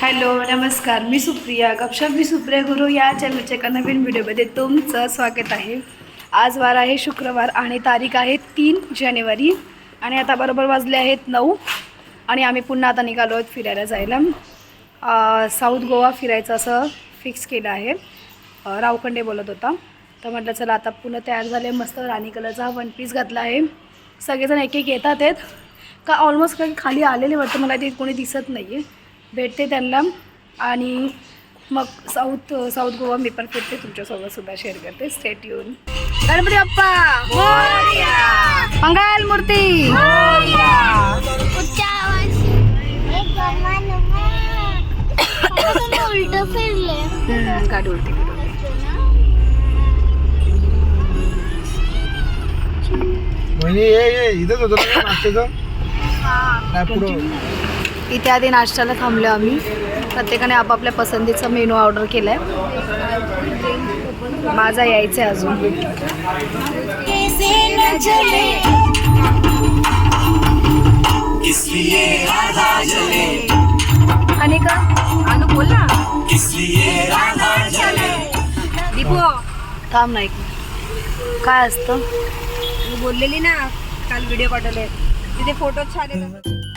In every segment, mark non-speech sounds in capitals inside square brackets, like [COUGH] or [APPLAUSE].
Hello नमस्कार. मी सुप्रिया. गपशप मी सुप्रिया गुरु या चॅनलच्या एका नवीन व्हिडिओमध्ये तुमचं स्वागत आहे. आज वार आहे शुक्रवार आणि तारीख आहे तीन जानेवारी आणि आता बरोबर वाजले आहेत नऊ आणि आम्ही पुन्हा आता निघालो आहोत फिरायला जायला. साऊथ गोवा फिरायचं असं फिक्स केलं आहे. रावखंडे बोलत होता. तर म्हटलं चला आता पुन्हा तयार झाले मस्त राणी कलरचा वन पीस घातला आहे. सगळेजण एक एक येतात आहेत. का ऑलमोस्ट काही खाली आलेले वाटतं. मला ते कोणी दिसत नाही आहे भेटते त्यांना. आणि मग साऊथ साऊथ गोवा मी पण फिरते. तुमच्यासोबत सुद्धा शेअर करते. स्टेट येऊन गणपती बाप्पा! मंगल मूर्ती! गाडी उलटी. म्हणजे ये ये इथंच होतं पुढं इथे आधी नाश्त्याला थांबलो आम्ही. प्रत्येकाने आपापल्या पसंतीचा मेनू ऑर्डर केलाय. माझा यायचं आहे अजून. आणि का अनु बोल ना. दीपू थांब नाही काय असतं? बोललेली ना काल व्हिडिओ पाठवले. तिथे फोटो छान येतात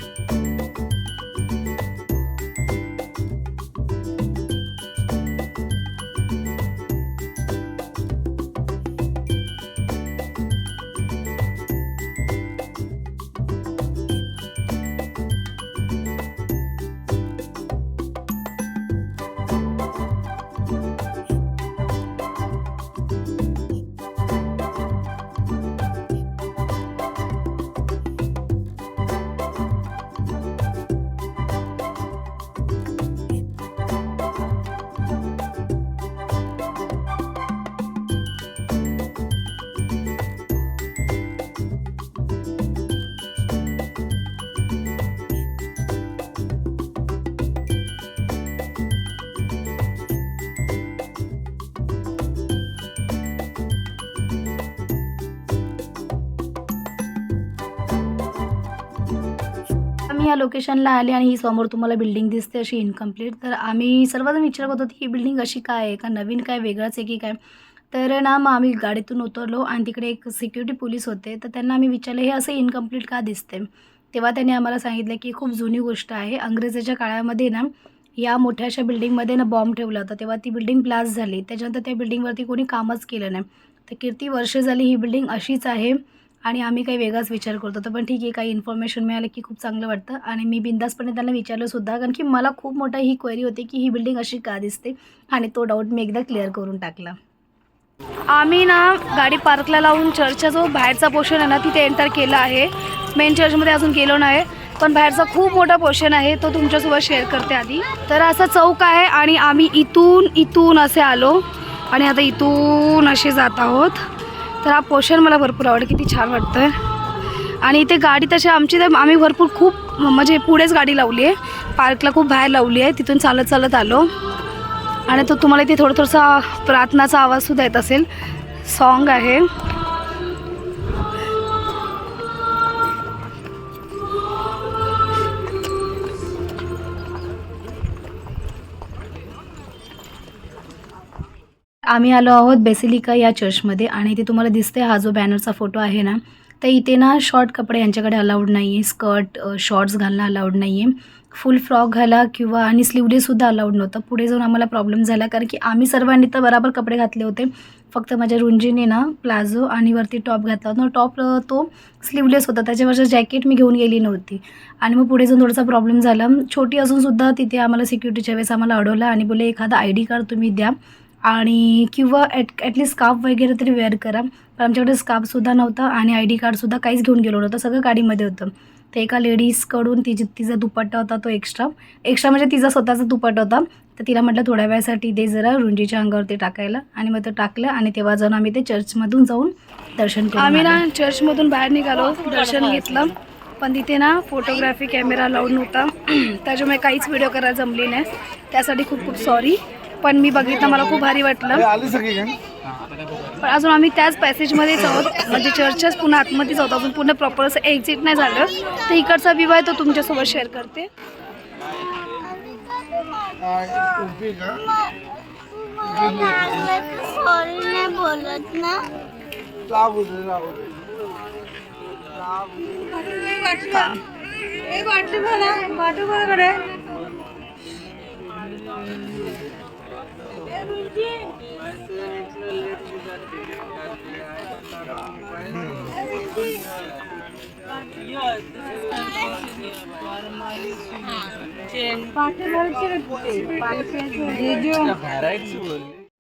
आम्ही या लोकेशनला आले आणि ही समोर तुम्हाला बिल्डिंग दिसते अशी इनकम्प्लीट तर आम्ही सर्वजण विचारत होतो की ही बिल्डिंग अशी काय आहे? का नवीन काय वेगळंच आहे की काय? तर ना मग आम्ही गाडीतून उतरलो आणि तिकडे एक सिक्युरिटी पोलीस होते. तर त्यांना आम्ही विचारलं हे असं इनकम्प्लीट का दिसते तेव्हा त्यांनी आम्हाला सांगितलं की खूप जुनी गोष्ट आहे. अंग्रेजाच्या काळामध्ये ना या मोठ्या अशा बिल्डिंगमध्ये ना बॉम्ब ठेवला होता. तेव्हा ती बिल्डिंग ब्लास्ट झाली. त्याच्यानंतर त्या बिल्डिंगवरती कोणी कामच केलं नाही. तर किती वर्ष झाली ही बिल्डिंग अशीच आहे. आणि आम्ही काही वेगळाच विचार करतो. तर पण ठीक आहे काही इन्फॉर्मेशन मिळालं की खूप चांगलं वाटतं. आणि मी बिंदासपणे त्यांना विचारलं सुद्धा कारण की मला खूप मोठा ही क्वेरी होती की ही बिल्डिंग अशी का दिसते? आणि तो डाऊट मी एकदा क्लिअर करून टाकला. आम्ही ना गाडी पार्कला लावून चर्चचा जो बाहेरचा पोर्शन आहे ना तिथे एंटर केला आहे. मेन चर्चमध्ये अजून गेलो नाही पण बाहेरचा खूप मोठा पोर्शन आहे तो तुमच्यासोबत शेअर करते आधी. तर असा चौक आहे आणि आम्ही इथून इथून असे आलो. आणि आता इथून असे जात आहोत. तर हा पोर्शन मला भरपूर आवडलं किती छान वाटतं आहे आणि इथे गाडी तशी आमची तर आम्ही भरपूर खूप म्हणजे पुढेच गाडी लावली आहे. पार्कला खूप बाहेर लावली आहे तिथून चालत चालत आलो. आणि तो तुम्हाला इथे थोडं थोडासा प्रार्थनाचा आवाजसुद्धा येत असेल. सॉन्ग आहे. आम्ही आलो आहोत बेसिलिका या चर्चमध्ये आणि इथे तुम्हाला दिसते हा जो बॅनरचा फोटो आहे ना तर इथे ना शॉर्ट कपडे यांच्याकडे अलाउड नाही आहे स्कर्ट शॉर्ट्स घालणं अलाउड नाही आहे फुल फ्रॉक घाला किंवा आणि स्लीवलेससुद्धा अलाउड नव्हतं. पुढे जाऊन आम्हाला प्रॉब्लेम झाला कारण की आम्ही सर्वांनी तर बराबर कपडे घातले होते. फक्त माझ्या रुंजीने ना प्लाझो आणि वरती टॉप घातला होता. टॉप तो स्लीवलेस होता. त्याच्यावरचं जॅकेट मी घेऊन गेली नव्हती. आणि मग पुढे जाऊन थोडासा प्रॉब्लेम झाला. छोटी असूनसुद्धा तिथे आम्हाला सिक्युरिटीच्या वेळेस आम्हाला अडवलं आणि बोले एखादा आय डी कार्ड तुम्ही द्या. आणि किंवा ॲट ॲटलीस्ट स्कार्फ वगैरे तरी वेअर करा. पण आमच्याकडे स्कार्फसुद्धा नव्हता आणि आय डी कार्डसुद्धा काहीच घेऊन गेलो नव्हतं. सगळं गाडीमध्ये होतं. ते एका लेडीजकडून तिची तिचा दुपट्टा होता तो एक्स्ट्रा एक्स्ट्रा म्हणजे तिचा स्वतःचा दुपट्टा होता. तर तिला म्हटलं थोड्या वेळासाठी दे जरा रुंजीच्या अंगावरती टाकायला. आणि मग ते टाकलं आणि तेव्हा जाऊन आम्ही ते चर्चमधून जाऊन दर्शन केलं आम्ही ना चर्चमधून बाहेर निघालो दर्शन घेतलं. पण तिथे ना फोटोग्राफी कॅमेरा लावून नव्हता. [CLEARS THROAT] त्याच्यामुळे काहीच व्हिडिओ करायला जमली नाही. त्यासाठी खूप खूप सॉरी पण मी बघितलं मला खूप भारी वाटलं. आली सगळी काय पण अजून आम्ही त्याच पॅसेजमध्येच आहोत. म्हणजे चर्चच्याच पुन्हा आतमध्येच आहोत. अजून पूर्ण प्रॉपर असं एक्झिट नाही झालं. तर इकडचा व्ह्यू आहे तो तुमच्यासोबत शेअर करते. बोलत ना वाटली मला वाटू मला कडे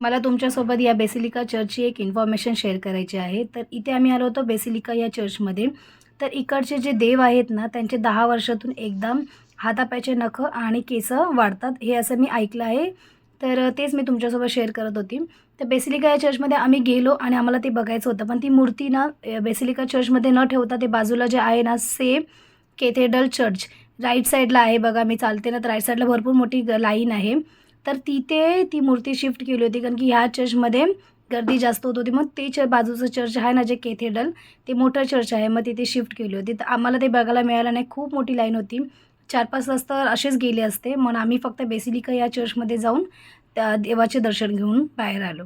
मला तुमच्यासोबत या बेसिलिका चर्चची एक इन्फॉर्मेशन शेअर करायची आहे. तर इथे आम्ही आलो होतो बेसिलिका या चर्चमध्ये. तर इकडचे जे देव आहेत ना त्यांचे दहा वर्षातून एकदम हातापायचे नख आणि केस वाढतात. हे असं मी ऐकलं आहे. तर तेच मी तुमच्यासोबत शेअर करत होती. तर बेसिलिका या चर्चमध्ये आम्ही गेलो आणि आम्हाला ते बघायचं होतं. पण ती मूर्ती ना बेसिलिका चर्चमध्ये न ठेवता ते बाजूला जे आहे ना से केथेड्रल चर्च राईट साईडला आहे बघा मी चालते ना तर राईट साईडला भरपूर मोठी लाईन आहे. तर तिथे ती मूर्ती शिफ्ट केली होती कारण की ह्या चर्चमध्ये गर्दी जास्त होत होती. मग ते च बाजूचं चर्च आहे ना जे केथेडल ते मोठं चर्च आहे. मग तिथे शिफ्ट केली होती. तर आम्हाला ते बघायला मिळालं नाही. खूप मोठी लाईन होती. चार पाच तास तर असेच गेले असते. मग आम्ही फक्त बेसिलिका या चर्चमध्ये जाऊन त्या देवाचे दर्शन घेऊन बाहेर आलो.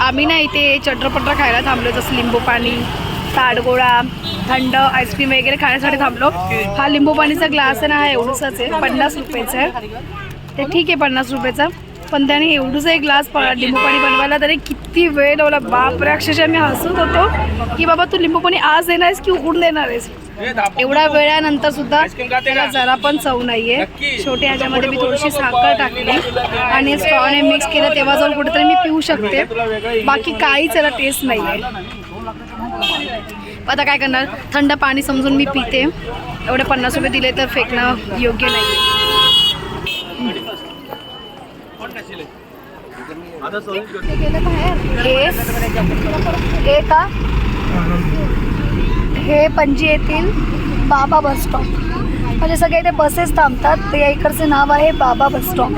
आम्ही ना इथे चटरपटर खायला थांबलो जसं लिंबू पाणी ताडगोळा थंड आईस्क्रीम वगैरे खाण्यासाठी थांबलो. हा लिंबू पाणीचा ग्लास आहे ना हा एवढूसाच आहे. पन्नास रुपयाचा आहे. ते ठीक आहे पन्नास रुपयाचा. पण त्याने एवढूसा एक ग्लास लिंबू पाणी बनवायला तरी किती वेळ लावला. बापरे अक्षरशः मी हसत होतो की बाबा तू लिंबू पाणी आज देणार आहेस की उघडून देणार आहेस? एवढ्या वेळानंतर सुद्धा त्याला जरा पण चव नाहीये. शेवटी ह्याच्यामध्ये मी थोडीशी साखर टाकली आणि स्ट्रॉने मिक्स केलं तेव्हा जाऊन कुठेतरी मी पिऊ शकते. बाकी काहीच याला टेस्ट नाही. आहे आता काय करणार? थंड पाणी समजून मी पिते. एवढे पन्नास रुपये दिले तर फेकणं योग्य नाही हे हे का? हे पणजी येथील बाबा बस स्टॉप. म्हणजे सगळे इथे बसेस थांबतात. ते या इकडचे नाव आहे Baba bus stop.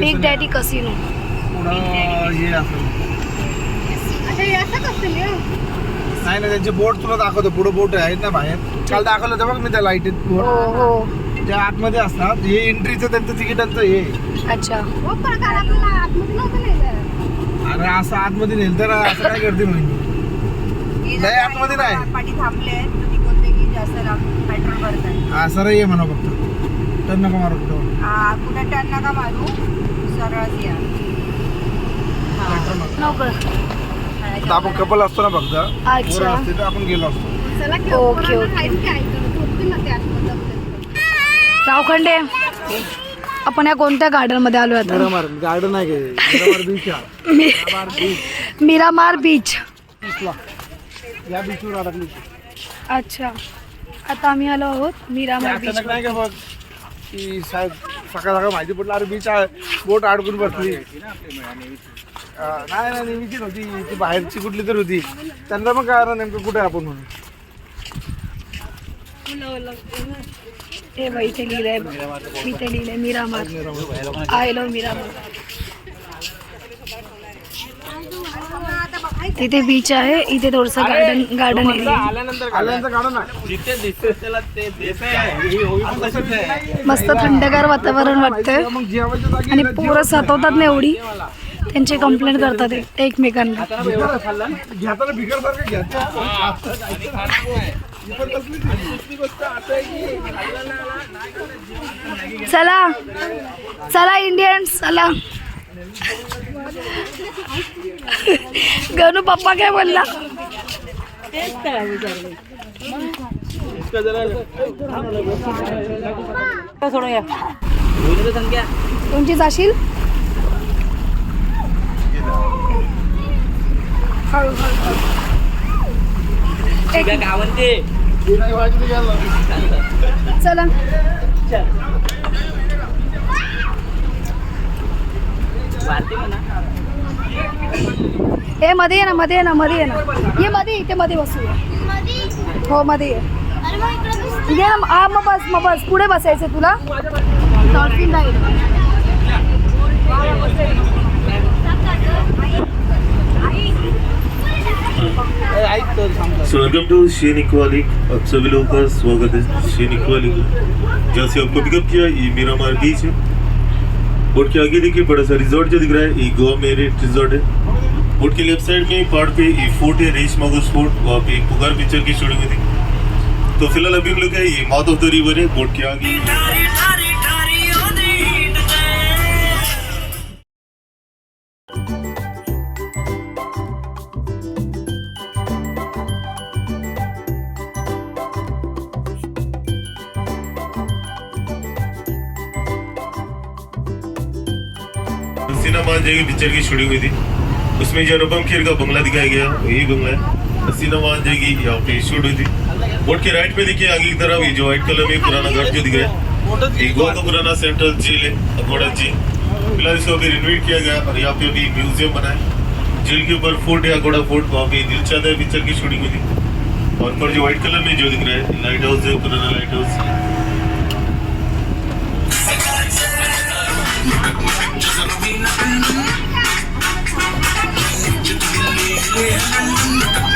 Big daddy casino हे नाही ना त्यांचे बोट तुला दाखवतो. पुढे बोट आहेत ना बाहेर. काल दाखवलं होतं बघ मी त्या लाईटीत हो बोट हो. त्या आतमध्ये असतात. हे एंट्रीचं त्यांचं तिकिटांचं हे. अच्छा. अरे असं आतमध्ये नेल तर असं काय करते म्हणजे नाही, आतमध्ये नाही. पाठी थांबले की जास्त पेट्रोल भरताय हा सर ये म्हणा फक्त. तर नका मारू कुठं. आ, कुठं टर्न नका मारू सरळ या. नोकर आता आपण कपल असतो ना फक्त. पोरं अच्छा असते तर आपण गेलो असतो. Okay okay. रावखंडे आपण या कोणत्या गार्डनमध्ये आलो आता? मिरामार गार्डन आहे का? मिरामार बीच [LAUGHS] आहे मिरामार बीच मिरामार बीच बीचला या बीचवर अडकली अच्छा. आता आम्ही आलो आहोत मिरामार बीच अचानक नाही का बघ की साहेब सकाळ सकाळ माहिती पडलं अरे बीच आहे. बोट अडकून बसली. अं, नाही नाही नेहमीचीच होती. ती बाहेरची कुठली तर होती. त्यांना मग काय नेमकं कुठे आहे आपण म्हणून. हे इथे लिहिलंय मी ते लिहिलंय मिरामार. आय मिरामार. तिथे बीच आहे इथे थोडंसं गार्डन गार्डन मस्त थंडगार वातावरण वाटतंय. आणि पोरं सतवतात ना एवढी. त्यांचे कंप्लेंट करतात एकमेकांना. चला. चला इंडियन्स चला. गणू पप्पा काय बोलला? तुमची जाशील? हळू चला. ए मध्ये ये ना मध्ये ये ना मध्ये ये ना. ये मध्ये इथे मध्ये बसूया. हो मध्ये ये. ना हा मग बस मग बस. पुढे बसायचं तुला. Dolphin ride so welcome to शेन इक्वालिक आप सभी लोगों का स्वागत है शेन इक्वालिक जहाँ से आपको पिकअप किया ये मीरामार बीच है बोट के आगे देखिए बड़ा सा रिजॉर्ट जो दिख रहा है ये गोवा मेरिट रिजॉर्ट है बोट के लेफ़्ट साइड में पहाड़ पे ये फोर्ट है रेश मागोस फोर्ट वहाँ पे पुकार पिक्चर की शूटिंग हुई थी तो फ़िलहाल अभी हम लोग है ये माउथ ऑफ़ द रिवर है बोट के आगे सिनेमा जगह पिक्चर की शूटिंग हुई थी। उसमें जो अनुपम खेर का बंगला दिखाया गया यही बंगला है। सिनेमा जगह यहाँ पे शूट हुई थी। बोर्ड के राइट पे देखिए, आगे की तरफ़ ये जो व्हाइट कलर में पुराना घर जो दिख रहा है ये गोवा का पुराना सेंट्रल जेल है अगोड़ा जेल। फ़िलहाल इसको अभी रिनोवेट किया गया और यहाँ पे अभी म्यूज़ियम बना है। जेल के ऊपर फोर्ट है अगोड़ा फोर्ट, वहाँ पे दिल चाहता है पिक्चर की शूटिंग हुई थी। और जो व्हाइट कलर में जो दिख रहा है लाइट हाउस है, पुराना लाइट हाउस मी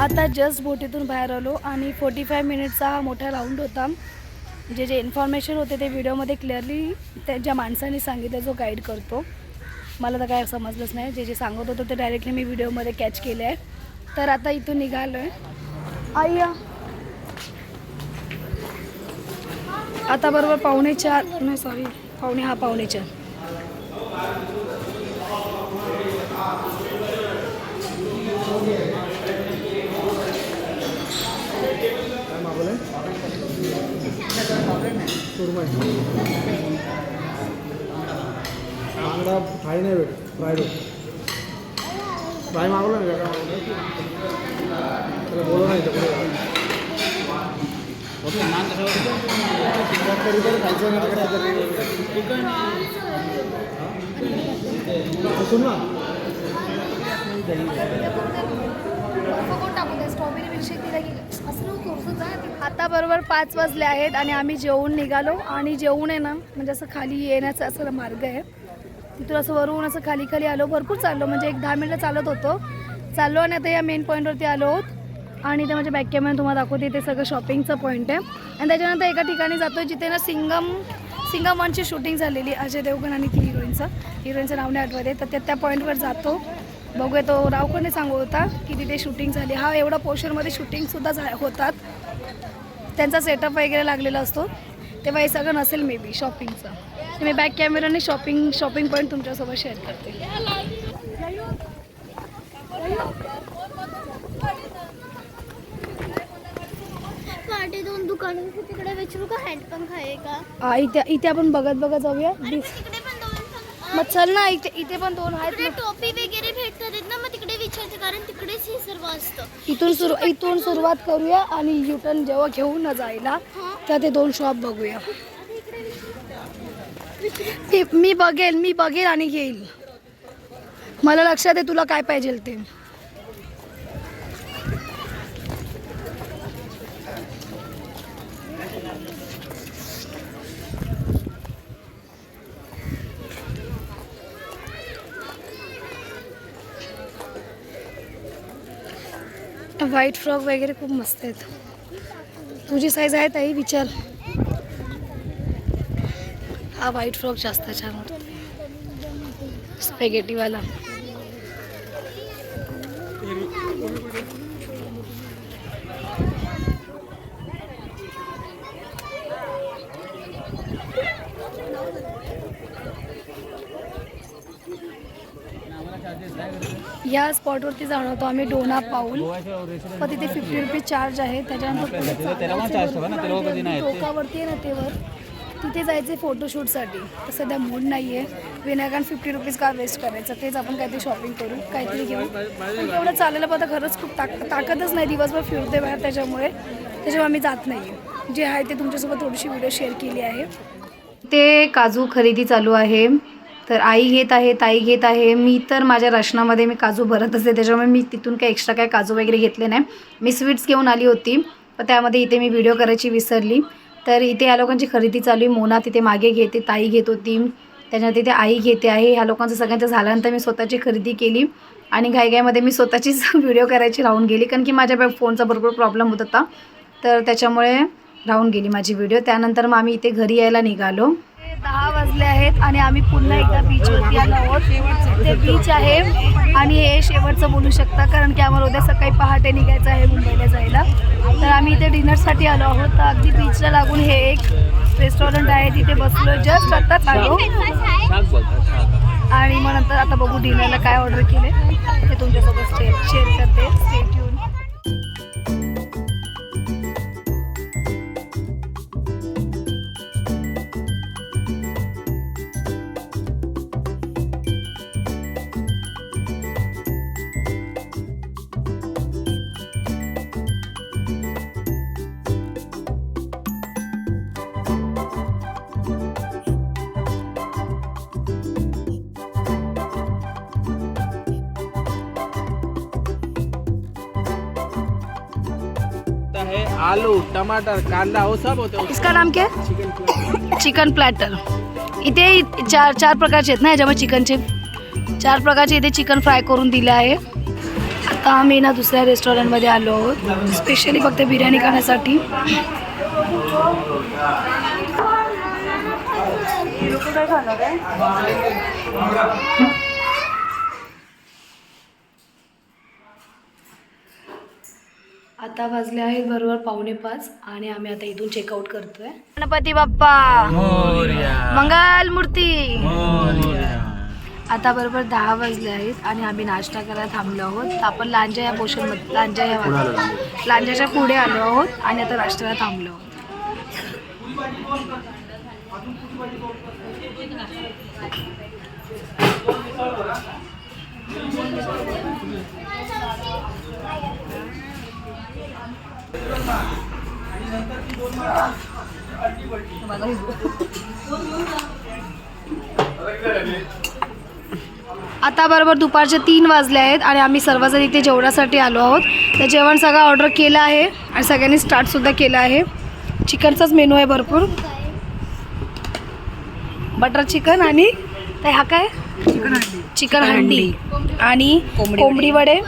आता जस्ट बोटीतून बाहेर आलो आणि फोर्टी फाय मिनिटचा हा मोठा राऊंड होता. जे जे इन्फॉर्मेशन होते ते व्हिडिओमध्ये क्लिअरली त्या ज्या माणसाने सांगितलं जो गाईड करतो. मला तर काय समजलंच नाही. जे जे सांगत होतं ते डायरेक्टली मी व्हिडिओमध्ये कॅच केलं आहे तर आता इथून निघालो आहे आय्या आता बरोबर पावणे चार नाही सॉरी पावणे हा पावणे चार काय मागवलंय सुरमई बांगडा फ्राय नाही भेट फ्रायड फ्राय मागवलं ना काय मागवलं त्याला बोलव नाही तर कधीतरी खायचं आता बरोबर पाच वाजले आहेत आणि आम्ही जेवून निघालो. आणि जेवून आहे ना म्हणजे असं खाली येण्याचा असं मार्ग आहे. तिथून असं वरून असं खाली खाली आलो भरपूर चाललो. म्हणजे एक दहा मिनटं चालत होतो. चाललो आणि आता या मेन पॉईंटवरती आलो आहोत. आणि ते माझ्या बॅक कॅमेरा तुम्हाला दाखवते ते सगळं शॉपिंगचं पॉईंट आहे. आणि त्याच्यानंतर एका ठिकाणी जातो जिथे ना सिंगम सिंगम वनची शूटिंग झालेली अजय देवगण आणि ती हिरोईनचं हिरोईनचं नाव नाही आठवते तर ते त्या पॉईंटवर जातो. बघूया. तो रावकडे सांगत होता की तिथे शूटिंग झाली. हा एवढा पोर्शनमध्ये शूटिंगसुद्धा झा होतात. त्यांचा सेटअप वगैरे लागलेला असतो. तेव्हा हे सगळं नसेल मे बी शॉपिंगचं तर मी बॅक कॅमेराने शॉपिंग शॉपिंग पॉईंट तुमच्यासोबत शेअर करते दोन दुकान तिकडे विचारू का? हँडपंप आहे का? इथे इथे आपण बघत बघत जाऊया. मग चल ना इथे इथे पण दोन आहेत ना. टोपी वगैरे भेटतात आहेत ना मग तिकडे विचारते कारण तिकडेच हे सर्व असतं. इथून सुरू इथून सुरुवात करूया आणि युटर्न जेव्हा घेऊन न जायला तेव्हा ते दोन शॉप बघूया. मी मी बघेल मी बघेल आणि घेईल मला लक्षात आहे तुला काय पाहिजे ते. व्हाईट फ्रॉक वगैरे खूप मस्त आहेत. तुझी साईज आहे ताई विचार. हा व्हाईट फ्रॉक जास्त छान वाटतो. स्पेगेटीवाला या स्पॉटवरती जाणार होतो आम्ही डोना पाऊल. पण तिथे फिफ्टी रुपीज चार्ज आहे. त्याच्यानंतर टोकावरती आहे ना ते वर. तिथे जायचे फोटोशूटसाठी तर सध्या मूड नाही आहे विनाकारण फिफ्टी रुपीज का वेस्ट करायचं? तेच आपण काहीतरी शॉपिंग करू. काहीतरी घेऊ. पण एवढं चालायला पण आता खरंच खूप ताक ताकदच नाही. दिवसभर फिरते बाहेर त्याच्यामुळे. त्याच्यामुळे आम्ही जात नाही आहे जे आहे ते तुमच्यासोबत थोडीशी व्हिडिओ शेअर केली आहे. ते काजू खरेदी चालू आहे. तर आई घेत आहे ताई घेत आहे. मी तर माझ्या राशनामध्ये मी काजू भरत असते. त्याच्यामुळे मी तिथून काही एक्स्ट्रा काय काजू वगैरे घेतले नाही. मी स्वीट्स घेऊन आली होती. पण त्यामध्ये इथे मी व्हिडिओ करायची विसरली. तर इथे या लोकांची खरेदी चालू आहे. मोना तिथे मागे घेते ताई घेत होती. त्याच्यानंतर तिथे आई घेते आहे. ह्या लोकांचं सगळ्यांचं झाल्यानंतर मी स्वतःची खरेदी केली. आणि घाईघाईमध्ये मी स्वतःचीच [LAUGHS] व्हिडिओ करायची राहून गेली. कारण की माझ्या फोनचा भरपूर प्रॉब्लेम होत होता. तर त्याच्यामुळे राहून गेली माझी व्हिडिओ त्यानंतर मग आम्ही इथे घरी यायला निघालो. दहा वाजले आहेत आणि आम्ही पुन्हा एकदा बीचवरती आलो आहोत. ते बीच आहे आणि हे शेवटचं बोलू शकता कारण की आम्हाला उद्या सकाळी पहाटे निघायचं आहे मुंबईला जायला. तर आम्ही इथे डिनरसाठी आलो आहोत. तर अगदी बीचला लागून हे एक रेस्टॉरंट आहे तिथे बसलो. जस्ट आत्ताच आलो आणि मग नंतर आता बघू डिनरला काय ऑर्डर केले. ते तुमच्यासोबत शेअर शेअर करते. स्टेट येऊन आलू टमाटर कांदा वो सब होते हैं इसका नाम क्या है? चिकन प्लॅटर इथे चार चार प्रकारचे आहेत ना याच्यामध्ये चिकनचे चार प्रकारचे इथे चिकन फ्राय करून दिले आहे. आता आम्ही ना दुसऱ्या रेस्टॉरंटमध्ये आलो आहोत. स्पेशली फक्त बिर्याणी खाण्यासाठी. आता वाजले आहेत बरोबर पावणे पाच आणि आम्ही आता इथून चेकआउट करतोय. गणपती बाप्पा! मंगल मूर्ती! आता बरोबर दहा वाजले आहेत आणि आम्ही नाश्ता करायला थांबलो आहोत. आपण लांजा या पोर्शनमध्ये लांजा या लांजाच्या पुढे आलो आहोत आणि आता नाश्त्याला थांबलो आहोत. आता बरोबर दुपारचे तीन वाजले आहेत आणि आम्ही सर्वजण इथे जेवणासाठी आलो आहोत. तर जेवण सगळं ऑर्डर केलं आहे आणि सगळ्यांनी स्टार्टसुद्धा केलं आहे. चिकनचाच मेनू आहे भरपूर. बटर चिकन आणि हा काय? चिकन हंडी. आणि कोंबडी वडे.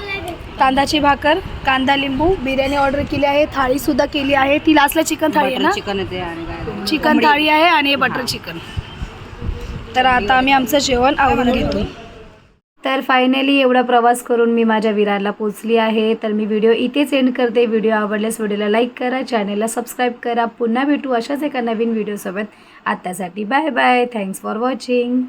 तांदळाची भाकर कांदा लिंबू बिर्याणी ऑर्डर केली आहे थाळीसुद्धा केली आहे. ती लास्टला चिकन थाळी आहे ना? चिकन येते आणि काय चिकन थाळी आहे आणि बटर चिकन तर आता आम्ही आमचं जेवण आवरून घेतो. तर फायनली एवढा प्रवास करून मी माझ्या विरारला पोचली आहे. तर मी व्हिडिओ इथेच एंड करते. व्हिडिओ आवडल्यास व्हिडिओला लाईक करा चॅनेलला सबस्क्राईब करा. पुन्हा भेटू अशाच एका नवीन व्हिडिओसोबत आत्तासाठी bye bye thanks for watching